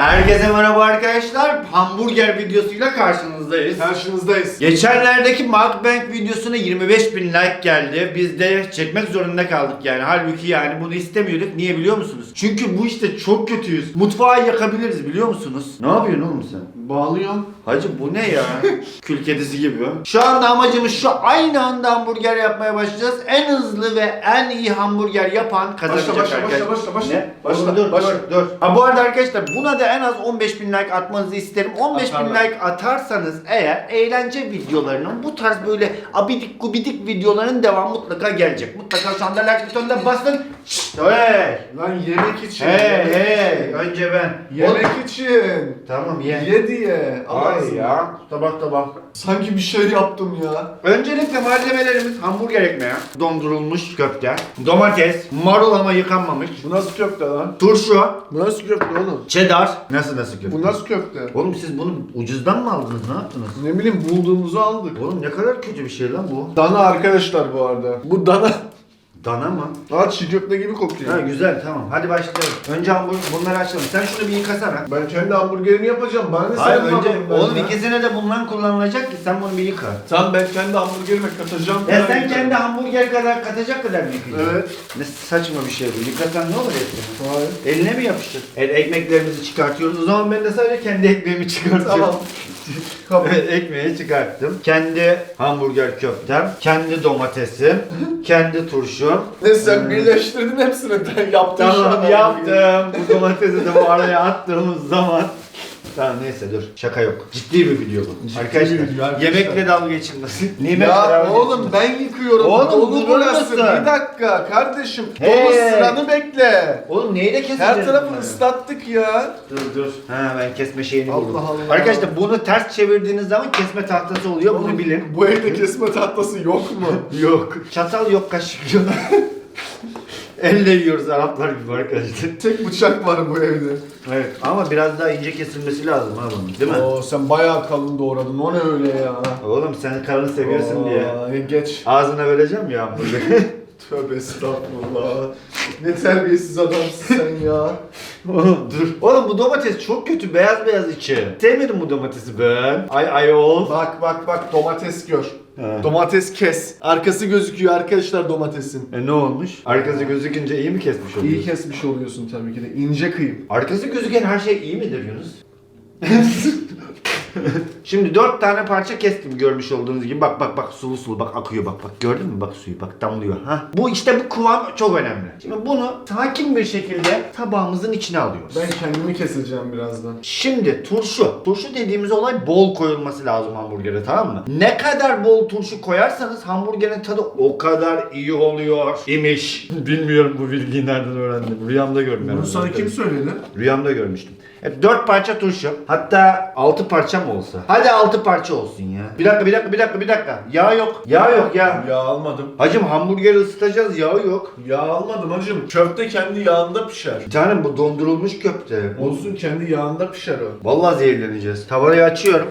Herkese merhaba arkadaşlar. Hamburger videosuyla karşınızdayız. Karşınızdayız. Geçenlerdeki mukbang videosuna 25 bin like geldi. Biz de çekmek zorunda kaldık yani. Halbuki yani bunu istemiyorduk. Niye biliyor musunuz? Çünkü bu işte çok kötüyüz. Mutfağı yakabiliriz biliyor musunuz? Ne yapıyorsun oğlum sen? Bağlıyorum. Hacı bu ne ya? Kül kedisi gibi. Şu anda amacımız şu aynı anda hamburger yapmaya başlayacağız. En hızlı ve en iyi hamburger yapan kazanacak başla, arkadaşlar. başla, başla, başla. Ne? Başla, Oğlum dur, başla. dur, dur. Ha bu arada arkadaşlar buna da en az 15 bin like atmanızı isterim. 15 bin Atarlar. like atarsanız eğer eğlence videolarının bu tarz böyle abidik gubidik videoların devamı mutlaka gelecek. Mutlaka şu anda like butonuna basın. Şşt, hey! Lan yemek için. Hey yemek hey! Önce ben. Yemek Oğlum- için. Tamam ye. Ye Ağzına. ya. Tabak tabak. Sanki bir şey yaptım ya. Öncelikle malzemelerimiz hamburger ekmeği, dondurulmuş köfte, domates, marul ama yıkanmamış, Bu nasıl köfte lan? turşu, Bu nasıl köfte oğlum? cheddar. Nasıl nasıl köfte? Bu nasıl köfte? Oğlum siz bunu ucuzdan mı aldınız? Ne yaptınız? Ne bileyim bulduğumuzu aldık. Oğlum ne kadar kötü bir şey lan bu. Dana arkadaşlar bu arada. Bu dana. Dana mı? Aa çiğ köfte gibi kokuyor. Ha güzel tamam. Hadi başlayalım. Önce hamburger bunları açalım. Sen şunu bir yıkasana. Ben kendi hamburgerimi yapacağım. Bana ne Hayır sen önce ben oğlum ya? ikisine de bundan kullanılacak ki sen bunu bir yıka. Tamam ben kendi hamburgerime katacağım. Ya sen kendi hamburger kadar katacak kadar mı yıkayacaksın? Evet. Ne saçma bir şey bu. Yıkasan ne olur hepsini? Hayır. Eline mi yapışır? Evet ekmeklerimizi çıkartıyoruz. O zaman ben de sadece kendi ekmeğimi çıkartıyorum. Tamam. Kabul. Ekmeği çıkarttım. Kendi hamburger köftem, kendi domatesim, kendi turşum. Ne sen Hmm. birleştirdin hepsini. Şu an Tamam yaptım. Bu domatesi de bu araya attığımız zaman Tamam neyse dur. Şaka yok. Ciddi bir video bu. Ciddi arkadaşlar, bir video arkadaşlar. Yemekle dalga geçilmesin. Nimetle Ya oğlum ben yıkıyorum. Oğlum, Dolu burası. Bir dakika kardeşim. Hey. Dolu sıranı bekle. Oğlum neyle keseceğiz Her tarafı bunları? ıslattık ya. Dur dur. Ha ben kesme şeyini Allah buldum. Allah. Arkadaşlar bunu ters çevirdiğiniz zaman kesme tahtası oluyor. Bunu Oğlum, bilin. Bu evde kesme tahtası yok mu? Yok. Çatal yok, kaşık yok. Elle yiyoruz Araplar gibi arkadaşlar. Tek bıçak var bu evde. Evet. Ama biraz daha ince kesilmesi lazım ha bunun. Değil mi? Oo sen bayağı kalın doğradın. O ne öyle ya? Oğlum sen karını seviyorsun diye. Aa, geç. Ağzına vereceğim ya hamburgeri. Tövbe estağfurullah. Ne terbiyesiz adamsın sen ya. Oğlum dur. Oğlum bu domates çok kötü. Beyaz beyaz içi. Sevmedim bu domatesi ben. Ay ay ol. Bak bak bak domates gör. Ha. Domates kes. Arkası gözüküyor arkadaşlar domatesin. E ne olmuş? Arkası gözükünce iyi mi kesmiş oluyorsun? İyi kesmiş oluyorsun tabii ki de. İnce kıyım. Arkası gözüken her şey iyi midir Yunus? Şimdi dört tane parça kestim görmüş olduğunuz gibi. Bak bak bak sulu sulu bak akıyor bak bak gördün mü bak suyu bak damlıyor. Ha. Bu işte bu kıvam çok önemli. Şimdi bunu sakin bir şekilde tabağımızın içine alıyoruz. Ben kendimi keseceğim birazdan. Şimdi turşu. Turşu dediğimiz olay bol koyulması lazım hamburgere tamam mı? Ne kadar bol turşu koyarsanız hamburgerin tadı o kadar iyi oluyor imiş. Bilmiyorum bu bilgiyi nereden öğrendim. Rüyamda ben Bunu sana kim söyledi? Rüyamda görmüştüm. Hep 4 parça turşu. Hatta 6 parça mı olsa? Hadi 6 parça olsun ya. Bir dakika bir dakika bir dakika bir dakika. Yağ yok. Yağ yok ya. Yağ almadım. Hacım hamburgeri ısıtacağız yağı yok. Yağ almadım hacım. Köfte kendi yağında pişer. Bir tanem bu dondurulmuş köfte. Bu- Olsun kendi yağında pişer o. Vallahi zehirleneceğiz. Tavayı açıyorum.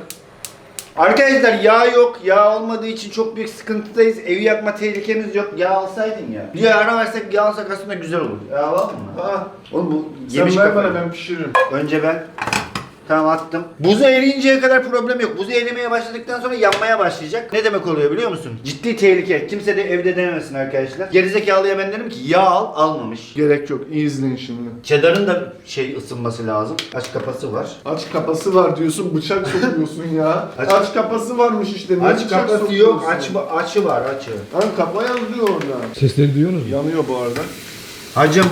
Arkadaşlar yağ yok. Yağ olmadığı için çok büyük sıkıntıdayız. Evi yakma tehlikemiz yok. Yağ alsaydın ya. Bir ara versek yağ alsak aslında güzel olur. Yağ alalım mı? Ha, Oğlum bu sen yemiş ver kafayı. bana ben pişiririm. Önce ben Tamam attım. Buzu eriyinceye kadar problem yok. Buzu erimeye başladıktan sonra yanmaya başlayacak. Ne demek oluyor biliyor musun? Ciddi tehlike. Kimse de evde denemesin arkadaşlar. Gerizekalıya ben dedim ki yağ al almamış. Gerek yok. İyi izleyin şimdi. Cheddar'ın da şey ısınması lazım. Aç kapası var. Aç kapası var diyorsun bıçak sokuyorsun ya. Aç- Aç, kapası varmış işte. Aç bıçak kapası sokuyorsun? yok. Aç, açı var açı. Lan kapa yazıyor orada. Sesleri duyuyorsunuz mu? Yanıyor bu arada. Hacım.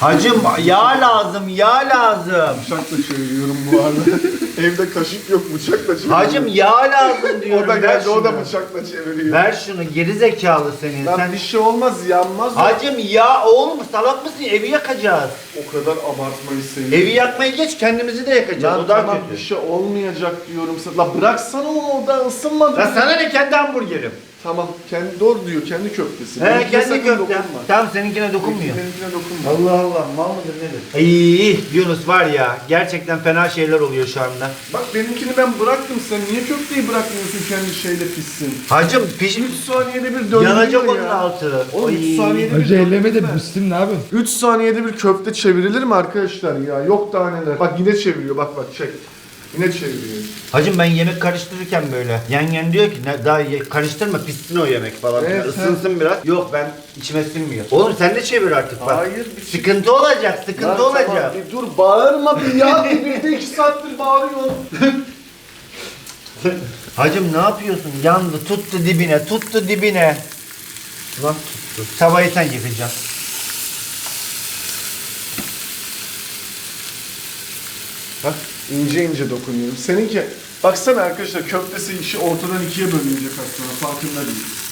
Hacım yağ lazım yağ lazım. Bıçakla çeviriyorum bu arada. Evde kaşık yok bıçakla çeviriyorum. Hacım yağ lazım diyorum. o da geldi o da bıçakla çeviriyor. Ver şunu gerizekalı senin. Lan Sen bir şey olmaz yanmaz. o. Hacım ya oğlum salak mısın? Evi yakacağız. O kadar abartmayı seviyorum. Evi yakmayı geç kendimizi de yakacağız. Lan o daha tamam bir şey olmayacak diyorum sana. La bıraksana onu orada ısınmadı. Lan sana ne kendi hamburgerim? Tamam kendi doğru diyor kendi köftesi. He Benimkine kendi sakın köfte. dokunma. Tamam seninkine dokunmuyor. Benimkine dokunma. Allah Allah mal mıdır nedir? İyi Yunus var ya gerçekten fena şeyler oluyor şu anda. Bak benimkini ben bıraktım sen niye köfteyi bırakmıyorsun kendi şeyle pişsin? Hacım piş 3 saniyede bir döndürüyor yanacak ya. onun altı. Oğlum, Ay. üç saniyede bir Hacı elleme de döndürme. Müslüm ne yapıyorsun? 3 saniyede bir köfte çevrilir mi arkadaşlar ya? Yok daha neler. Bak yine çeviriyor bak bak çek. Yine çeviriyor. Hacım ben yemek karıştırırken böyle yengen diyor ki ne, daha ye- karıştırma pişsin o yemek falan. Evet, filan. Isınsın biraz. Yok ben içime sinmiyor. Oğlum sen de çevir artık bak. Hayır, bir şey- Sıkıntı olacak sıkıntı Lan olacak. tamam, bir dur bağırma bir ya. Birlikte 2 saattir bağırıyorsun. Hacım ne yapıyorsun? Yandı tuttu dibine tuttu dibine. Lan tuttu. Tavayı sen yıkacaksın. Bak ince ince dokunuyorum. Seninki baksana arkadaşlar köftesi işi ortadan ikiye bölünecek sonra farkında değil.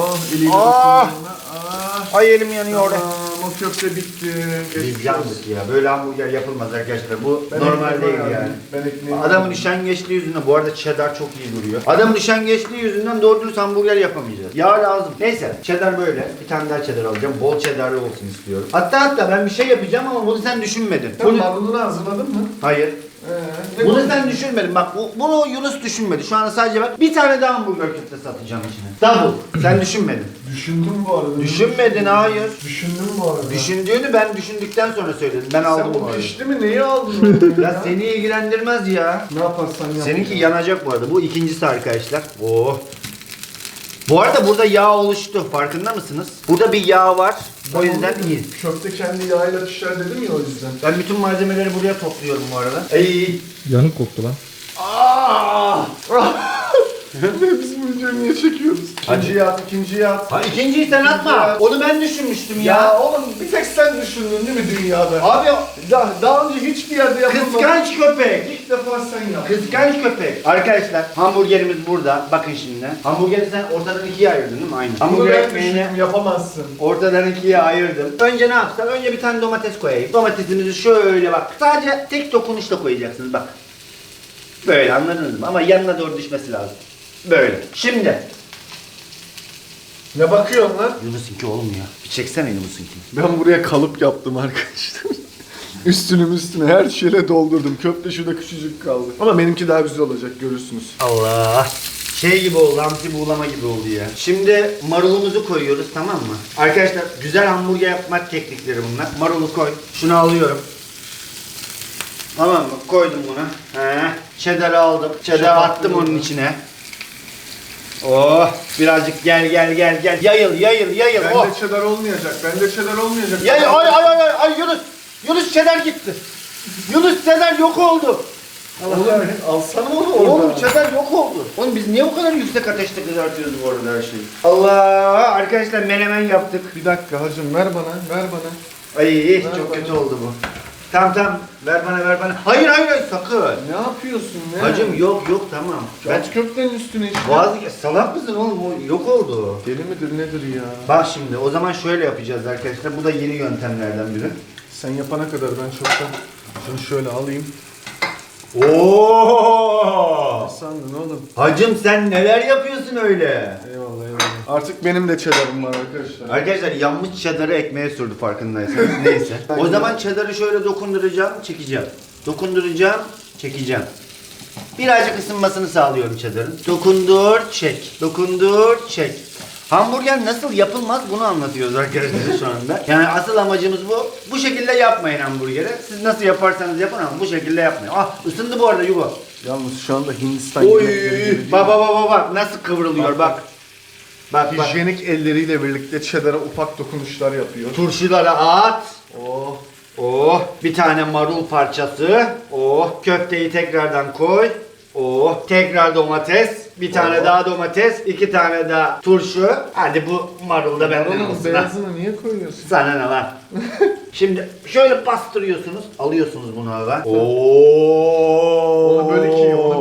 Oh eliyle Ah! dokunuyorum. Ah. Ay elim yanıyor orada. Tamam o köfte bitti. Biz yandık ya. Böyle hamburger yapılmaz arkadaşlar. Bu Ben normal değil ayarladım. yani. Ben ekmeğimi Adamın ayarladım. üşengeçliği yüzünden bu arada cheddar çok iyi duruyor. Adamın üşengeçliği yüzünden doğru dürüst hamburger yapamayacağız. Yağ lazım. Neyse cheddar böyle. Bir tane daha cheddar alacağım. Bol cheddarlı olsun istiyorum. Hatta hatta ben bir şey yapacağım ama bunu sen düşünmedin. Sen Bunu... marulunu hazırladın mı? Hayır. Ee, Bunu bu? sen düşünmedin. Bak bu, bunu Yunus düşünmedi. Şu anda sadece ben bir tane daha hamburger köftesi atacağım içine. Double. Sen düşünmedin. Düşündüm bu arada. Düşünmedin hayır. Düşündüm bu arada. Düşündüğünü ben düşündükten sonra söyledim. Ben aldım Sen bu bu arada. pişti mi neyi aldın? Ya seni ilgilendirmez ya. Ne yaparsan yap. Seninki yanacak bu arada. Bu ikincisi arkadaşlar. Oh. Bu arada burada yağ oluştu. Farkında mısınız? Burada bir yağ var. O yüzden iyi. Köfte kendi yağıyla pişer dedim ya o yüzden. Ben bütün malzemeleri buraya topluyorum bu arada. Ey. Yanık koktu lan. Aa! Biz videoyu niye çekiyoruz? İkinciyi at, ikinciyi at. Ha ikinciyi sen atma. Onu ben düşünmüştüm Ya, ya. oğlum bir tek sen düşündün değil mi dünyada? Abi Daha, daha önce hiçbir yerde yapılmadı. kıskanç köpek. İlk defa sen yaptın. Kıskanç köpek. Arkadaşlar hamburgerimiz burada. Bakın şimdi. Hamburgeri sen ortadan ikiye ayırdın değil mi? Aynı. Bunu Hamburger ben ekmeğini düşündüm yapamazsın. ortadan ikiye ayırdım. Önce ne yapsam? Önce bir tane domates koyayım. Domatesimizi şöyle bak. Sadece tek dokunuşla koyacaksınız bak. Böyle anladınız mı? Ama yanına doğru düşmesi lazım. Böyle. Şimdi. Ne bakıyorsun lan? Yunus'unki oğlum ya. Bir çeksene Yunus'unki. Ben buraya kalıp yaptım arkadaşlar. Üstünü üstüne her şeyle doldurdum. Köfte şurada küçücük kaldı. Ama benimki daha güzel olacak görürsünüz. Allah. Şey gibi oldu, hamsi buğulama gibi oldu ya. Şimdi marulumuzu koyuyoruz tamam mı? Arkadaşlar güzel hamburger yapmak teknikleri bunlar. Marulu koy. Şunu alıyorum. Tamam mı? Koydum bunu. He. Cheddar'ı aldım. Cheddar attım onun içine. Oh, birazcık gel gel gel gel. Yayıl yayıl yayıl. Oh. Bende cheddar olmayacak. Bende cheddar olmayacak. Yayıl ay ay ay ay ay Yunus. Yunus cheddar gitti. Yunus cheddar yok oldu. Oğlum alsana onu oradan. Oğlum cheddar yok oldu. Oğlum biz niye bu kadar yüksek ateşte kızartıyoruz bu arada her şeyi? Allah! Arkadaşlar menemen yaptık. Bir dakika hacım ver bana, ver bana. Ay Ver çok bana. kötü oldu bu. Tamam tamam ver bana ver bana. Hayır hayır hayır sakın. Ne yapıyorsun ne? Hacım yok yok tamam. Ben köftenin üstüne işte. vazgeç. Salak mısın oğlum o yok oldu. Deli midir nedir ya? Bak şimdi o zaman şöyle yapacağız arkadaşlar. Bu da yeni yöntemlerden biri. Sen yapana kadar ben çoktan şunu şöyle alayım. Oo! Ne sandın oğlum? Hacım sen neler yapıyorsun öyle? Eyvallah eyvallah. Artık benim de cheddar'ım var arkadaşlar. Arkadaşlar yanmış çadarı ekmeğe sürdü farkındaysanız. Neyse. O zaman çadarı şöyle dokunduracağım, çekeceğim. Dokunduracağım, çekeceğim. Birazcık ısınmasını sağlıyorum çadarın. Dokundur, çek. Dokundur, çek. Hamburger nasıl yapılmaz bunu anlatıyoruz arkadaşlar şu anda. Yani asıl amacımız bu. Bu şekilde yapmayın hamburgeri. Siz nasıl yaparsanız yapın ama bu şekilde yapmayın. Ah ısındı bu arada Yugo. Yalnız şu anda Hindistan Oy, yemekleri gibi değil. bak bak bak bak nasıl kıvrılıyor bak. Bak bak. Hijyenik elleriyle birlikte cheddar'a ufak dokunuşlar yapıyor. Turşulara at. Oh. Oh, bir tane marul parçası. Oh, köfteyi tekrardan koy. Oh, tekrar domates. Bir tane Oh. daha domates, iki tane daha turşu. Hadi bu marul da benden Oğlum olsun. ha. beyazını niye koyuyorsun? Sana ne lan? Şimdi şöyle bastırıyorsunuz, alıyorsunuz bunu eve. Oo. Onu böyle ki, onu böyle ki.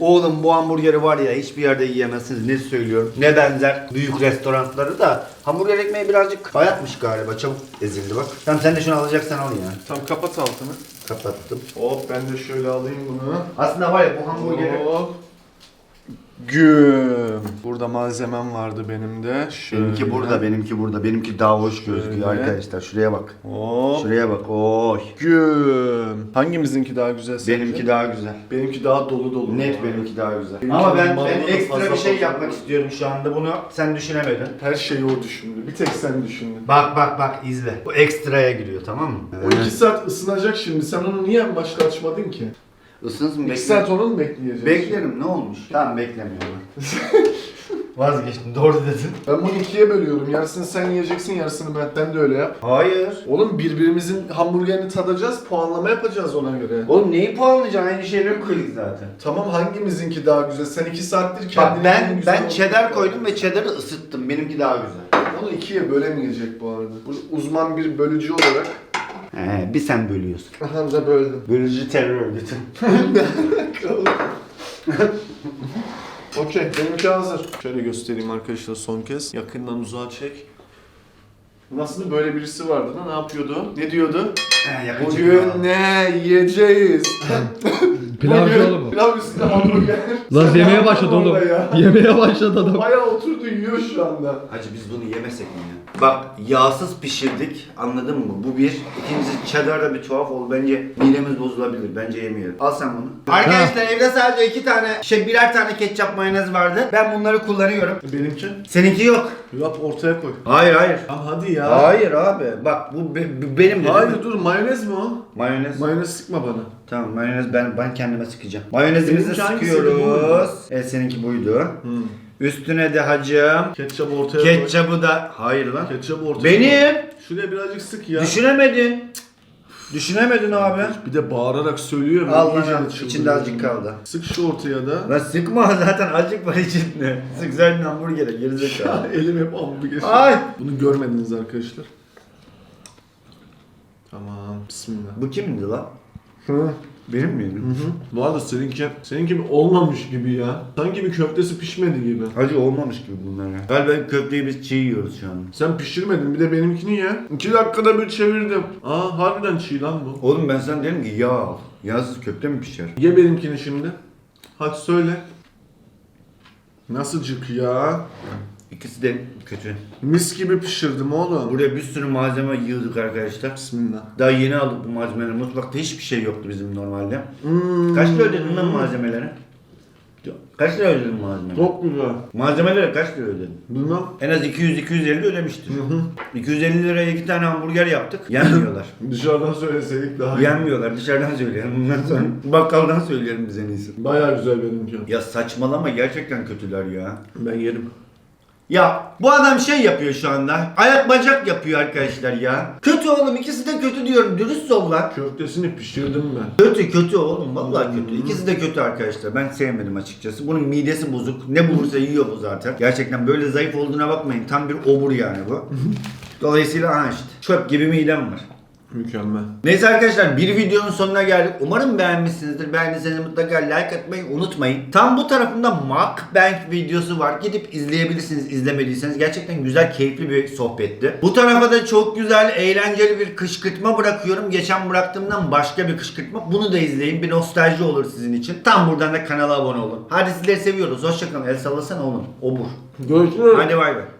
Oğlum bu hamburgeri var ya hiçbir yerde yiyemezsiniz. Ne söylüyorum? Ne benzer büyük restoranları da. Hamburger ekmeği birazcık bayatmış galiba. Çabuk ezildi bak. Tamam sen de şunu alacaksan al ya. Tamam kapat altını. Kapattım. Hop ben de şöyle alayım bunu. Aslında var ya bu hamburgeri Hop. Güm. Burada malzemem vardı benim de. Şöyle. Benimki burada, benimki burada. Benimki daha hoş gözüküyor Öyle. arkadaşlar. Şuraya bak. Hop. Şuraya bak. Oy. Güm. Hangimizinki daha güzel sence? Benimki daha güzel. Benimki daha dolu dolu. Net benimki daha güzel. Benimki Ama ben, ben da ekstra fazla bir şey fazla. yapmak istiyorum şu anda. Bunu sen düşünemedin. Her şeyi o düşündü. Bir tek sen düşündün. Bak bak bak izle. Bu ekstraya giriyor tamam mı? O iki saat ısınacak şimdi. Sen onu niye en başta açmadın ki? Isınsın İki bekle. saat onu mu bekleyeceğiz? Beklerim ne olmuş? Tamam beklemiyorum. Vazgeçtim doğru dedin. Ben bunu ikiye bölüyorum. Yarısını sen yiyeceksin, yarısını ben. Sen de öyle yap. Hayır. Oğlum birbirimizin hamburgerini tadacağız, puanlama yapacağız ona göre. Oğlum neyi puanlayacaksın? Aynı şeyleri koyduk zaten. Tamam hangimizinki daha güzel? Sen iki saattir Bak en ben ben cheddar koydum ve cheddar'ı ısıttım. Benimki daha güzel. Onu ikiye bölemeyecek bu arada. Bu uzman bir bölücü olarak. He, bir sen bölüyorsun. Da böldüm. Bölücü terör örgütü. Okey, benimki hazır. Şöyle göstereyim arkadaşlar son kez. Yakından uzağa çek. Nasıl böyle birisi vardı da ne yapıyordu? Ne diyordu? He, yakın Bugün çekim. ne yiyeceğiz? Pilavcı oğlum. Pilav üstüne hamburger. Lan yemeye başladı oğlum. Orada ya. Yemeye başladı adam. Bayağı oturdu yiyor şu anda. Hacı biz bunu yemesek mi ya? Bak yağsız pişirdik anladın mı? Bu bir. İkincisi cheddar da bir tuhaf oldu. Bence midemiz bozulabilir. Bence yemeyelim. Al sen bunu. Arkadaşlar evde sadece iki tane şey birer tane ketçap mayonez vardı. Ben bunları kullanıyorum. Benimki? Seninki yok. Yap ortaya koy. Hayır hayır. Tamam hadi ya. Hayır abi. Bak bu be- bu benim dedim. Hayır dur mayonez mi o? Mayonez. Mayonez sıkma bana. Tamam mayonez ben ben kendime sıkacağım. Mayonezimizi Benimki hangisiydi, bu sıkıyoruz. Evet seninki buydu. Üstüne de hacım. Ketçap ortaya koy. Ketçabı da hayır lan. Ketçap ortaya koy. Benim. Şuraya birazcık sık ya. Düşünemedin. Düşünemedin abi. Bir de bağırarak söylüyor. ben iyice de Allah. çıldırıyorum. İçinde azıcık kaldı. Sık şu ortaya da. Lan sıkma zaten acık var içinde. Sıksaydın hamburgere gerizekalı. Elim hep hamburger. Ay. Bunu görmediniz arkadaşlar. Tamam. Bismillah. Bu kimdi lan? Hı. Benim miydi? Hı. Bu arada seninki, seninki bir olmamış gibi ya. Sanki bir köftesi pişmedi gibi. Acı olmamış gibi bunlar ya. Galiba köfteyi biz çiğ yiyoruz şu an. Sen pişirmedin bir de benimkini ye. İki dakikada bir çevirdim. Aa harbiden çiğ lan bu. Oğlum ben sana dedim ki yağ al. Yağsız köfte mi pişer? Ye benimkini şimdi. Hadi söyle. Nasılcık ya? İkisi de kötü. Mis gibi pişirdim oğlum. Buraya bir sürü malzeme yığdık arkadaşlar. Bismillah. Daha yeni aldık bu malzemeleri. Mutfakta hiçbir şey yoktu bizim normalde. Hmm. Kaç lira ödedin lan malzemelere? Kaç lira ödedin malzemelere? Çok güzel. Malzemelere kaç lira ödedin? Bilmem. En az 200-250 ödemiştir. 250 liraya iki tane hamburger yaptık. Yenmiyorlar. Dışarıdan söyleseydik daha iyi. Yenmiyorlar. Dışarıdan söyleyelim. Bundan sonra bakkaldan söyleyelim biz en iyisi. Baya güzel benimki. Ya saçmalama gerçekten kötüler ya. Ben yerim. Ya bu adam şey yapıyor şu anda. Ayak bacak yapıyor arkadaşlar ya. Kötü oğlum ikisi de kötü diyorum. Dürüst ol lan. Köftesini pişirdim ben. Kötü kötü oğlum vallahi kötü. İkisi de kötü arkadaşlar. Ben sevmedim açıkçası. Bunun midesi bozuk. Ne bulursa yiyor bu zaten. Gerçekten böyle zayıf olduğuna bakmayın. Tam bir obur yani bu. Dolayısıyla aha işte. Çöp gibi midem var. Mükemmel. Neyse arkadaşlar bir videonun sonuna geldik. Umarım beğenmişsinizdir. Beğendiyseniz mutlaka like atmayı unutmayın. Tam bu tarafında mukbang videosu var. Gidip izleyebilirsiniz izlemediyseniz. Gerçekten güzel keyifli bir sohbetti. Bu tarafa da çok güzel eğlenceli bir kışkırtma bırakıyorum. Geçen bıraktığımdan başka bir kışkırtma. Bunu da izleyin. Bir nostalji olur sizin için. Tam buradan da kanala abone olun. Hadi sizleri seviyoruz. Hoşçakalın. El sallasana oğlum. Obur. Görüşürüz. Hadi bay bay.